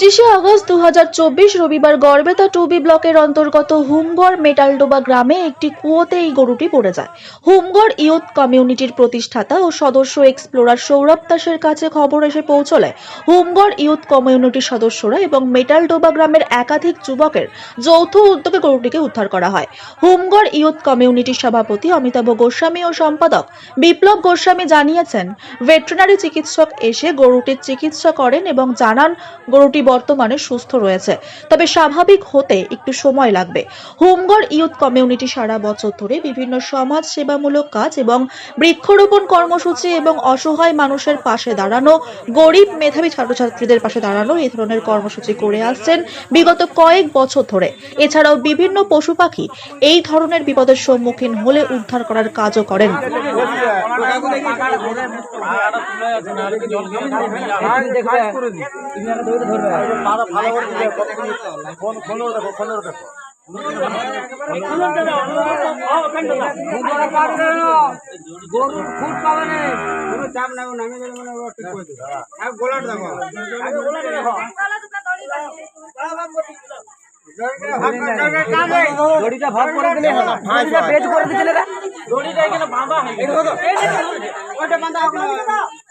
পঁচিশে আগস্ট দু হাজার চব্বিশ রবিবার গড়বেতা টুবি ব্লকের অন্তর্গত হুমগড় মেটালডোবা গ্রামে একটি কুয়োতে এই গরুটি পড়ে যায়। হুমগড় ইয়ুথ কমিউনিটির প্রতিষ্ঠাতা ও সদস্য এক্সপ্লোরার সৌরভ দাসের কাছে খবর এসে পৌঁছলে হুমগড় ইয়ুথ কমিউনিটির সদস্যরা এবং মেটালডোবা গ্রামের একাধিক যুবকের যৌথ উদ্যোগে গরুটিকে উদ্ধার করা হয়। হুমগড় ইয়ুথ কমিউনিটির সভাপতি অমিতাভ গোস্বামী ও সম্পাদক বিপ্লব গোস্বামী জানিয়েছেন, ভেটেরিনারি চিকিৎসক এসে গরুটির চিকিৎসা করেন এবং জানান গরুটি বর্তমানে সুস্থ রয়েছে। তবে স্বাভাবিক হতে একটু সময় লাগবে। হোমগড় ইউথ কমিউনিটি সারা বছর ধরে বিভিন্ন সমাজ সেবামূলক কাজ এবং বৃক্ষরোপণ কর্মসূচি এবং অসহায় মানুষের পাশে দাঁড়ানো, গরিব মেধাবী ছাত্রছাত্রীদের পাশে দাঁড়ানো এই ধরনের কর্মসূচি করে আসছেন বিগত কয়েক বছর ধরে। এছাড়াও বিভিন্ন পশু পাখি এই ধরনের বিপদের সম্মুখীন হলে উদ্ধার করার কাজও করেন। গরুর খুব পাবে না। কোনো চাপ নাই ও নামে গেলে মানে ও ঠিক করে দেবে। গোলাট দেখো। গোলাট দেখো। দড়িটা ভাগ করে দিলে দড়িটা পেজ করে দিলে দড়িটা এখানে বাঁধা হয়ে ওটা বাঁধা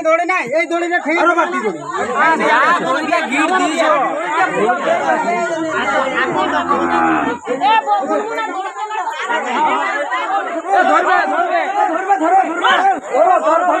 বাড়তি দড়ি নাই এই দড়িটা ঠিক আরও বাড়তি দড়ি দড়িটা গিট দিয়েছে ধরবে ধরবে ধরবে ধরবে ধরবে